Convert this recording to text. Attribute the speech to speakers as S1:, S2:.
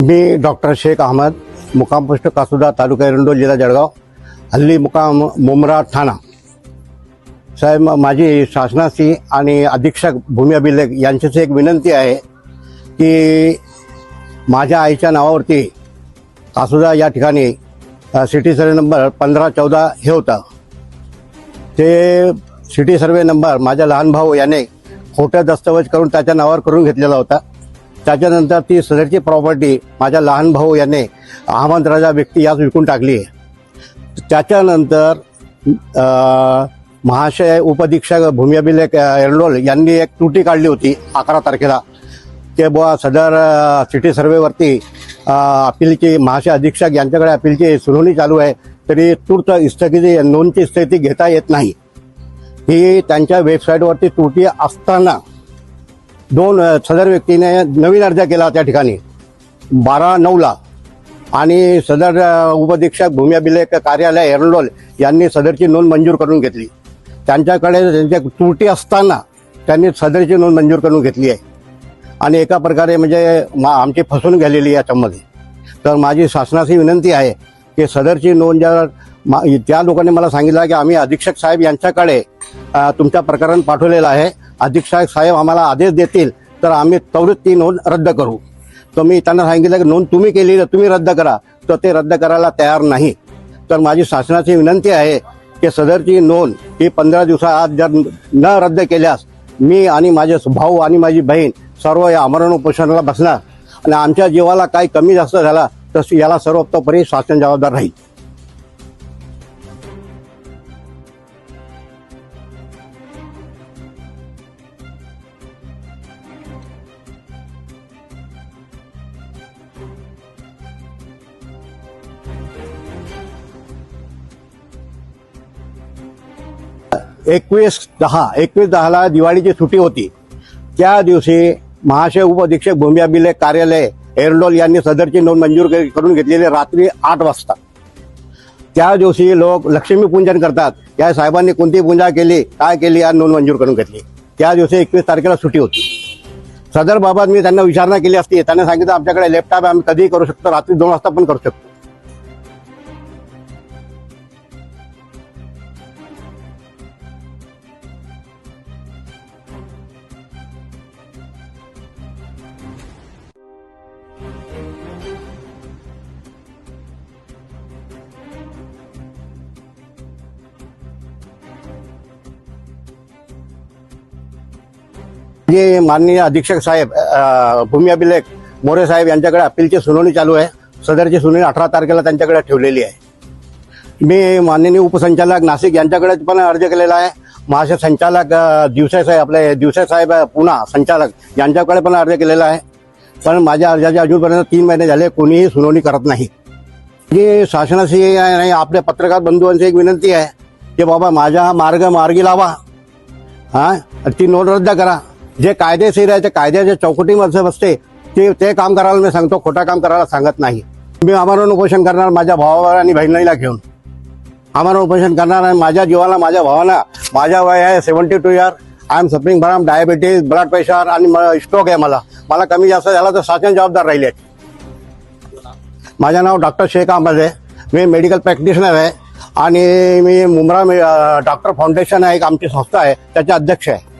S1: मी doctor Shaikh Ahmad मुक्काम post कासुदा तालुका एरंडोल जिल्हा जळगाव हल्ली मुकाम मुमरा ठाणा साहेब माझी शासनाची आणि अधीक्षक भूमी अभिलेख यांच्याशी एक विनंती आहे की माझ्या आईच्या नावावरती कासुदा या ठिकाणी सिटी सर्वे नंबर पंधरा चौदा हे होता. ते सिटी सर्वे नंबर माझ्या लहान भाऊ याने खोटं दस्तऐवज करून त्याच्या नावावर करून घेतलेला होता. त्याच्यानंतर ती सदरची प्रॉपर्टी माझ्या लहान भाऊ याने अहमद राजा व्यक्ती यास विकून टाकली आहे. त्याच्यानंतर महाशय उपधीक्षक भूमी अभिलेख अ, एरंडोल यांनी एक त्रुटी काढली होती अकरा तारखेला. ते बुवा सदर सिटी सर्वेवरती अपीलची महाशय अधीक्षक यांच्याकडे अपीलची सुनावणी चालू आहे. तरी तूर्त स्थगिती नोंदची स्थिती घेता येत नाही. ही त्यांच्या वेबसाईटवरती त्रुटी असताना दोन सदर व्यक्तीने नवीन अर्ज केला त्या ठिकाणी. बारा नऊला आणि सदर अ, भूम्याभिलेख भूमी अभिलेख कार्यालय एरंडोल यांनी सदरची नोंद मंजूर करून घेतली. त्यांच्याकडे त्यांच्या त्रुटी असताना त्यांनी सदरची नोंद मंजूर करून घेतली आहे. आणि एका प्रकारे म्हणजे मा आमची फसवणूक झालेली आहे याच्यामध्ये. तर माझी शासनाची विनंती आहे की सदरची नोंद ज्या मा त्या लोकांनी मला सांगितलं की आम्ही अधीक्षक साहेब यांच्याकडे तुमच्या प्रकरण पाठवलेलं आहे. अधीक्षक साहेब आम्हाला आदेश देतील तर आम्ही त्वरित ती नोंद रद्द करू. तर मी त्यांना सांगितलं की नोंद तुम्ही केली तर तुम्ही रद्द करा. तर ते रद्द करायला तयार नाही. तर माझी शासनाची विनंती आहे की सदरची नोंद ही पंधरा दिवसाआत जर न रद्द केल्यास मी आणि माझे भाऊ आणि माझी बहीण सर्व या आमरण उपोषणाला बसणार. आणि आमच्या जीवाला काही कमी जास्त झाला तर याला सर्वतोपरी शासन जबाबदार राहील. एकवीस दहा एकवीस दहाला दिवाळीची सुट्टी होती. त्या दिवशी महाशय उपअधीक्षक भूमी अभिलेख कार्यालय एरंडोल यांनी सदरची नोंद मंजूर के- करून घेतलेली रात्री आठ वाजता. त्या दिवशी लोक लक्ष्मीपूजन करतात. या साहेबांनी कोणती पूजा केली काय केली या नोंद मंजूर करून घेतली. त्या दिवशी एकवीस तारखेला सुट्टी होती. सदर बाबत मी त्यांना विचारणा केली असती. त्यांनी सांगितलं आमच्याकडे लॅपटॉप आम्ही कधीही करू शकतो रात्री दोन वाजता पण करू शकतो. हे माननीय अधीक्षक साहेब भूमी अभिलेख मोरे साहेब यांच्याकडे अपीलची सुनावणी चालू आहे. सदरची सुनावणी अठरा तारखेला त्यांच्याकडे ठेवलेली आहे. मी माननीय उपसंचालक नाशिक यांच्याकडे पण अर्ज केलेला आहे. महाशय संचालक अ, दिवसे साहेब आपले दिवसे साहेब पुणा संचालक यांच्याकडे पण अर्ज केलेला आहे. पण माझ्या अर्जाचे अजूनपर्यंत तीन महिने झाले कोणीही सुनावणी करत नाही. जी शासनाशी आणि आपल्या पत्रकार बंधूंची एक विनंती आहे की बाबा माझा मार्ग मार्गी लावा. हा? ती नोंद रद्द करा. जे कायदेशीर आहे ते कायद्याच्या चौकटीमध्ये बसते ते ते काम करायला मी सांगतो खोटा काम करायला सांगत नाही. मी आमरण उपोषण करणार माझ्या भावावर आणि बहिणीला घेऊन. आमरण उपोषण करणार आणि माझ्या जीवाला माझ्या भावाला माझ्या वय आहे seventy two year I am suffering from diabetes blood pressure आणि स्ट्रोक आहे मला. मला कमी जास्त झाला तर शासन जबाबदार राहिले माझं नाव डॉक्टर शेख अहमद आहे. मी मेडिकल प्रॅक्टिशनर आहे. आणि मी मुंब्रा डॉक्टर फाउंडेशन आहे एक आमची संस्था आहे त्याचे अध्यक्ष आहे.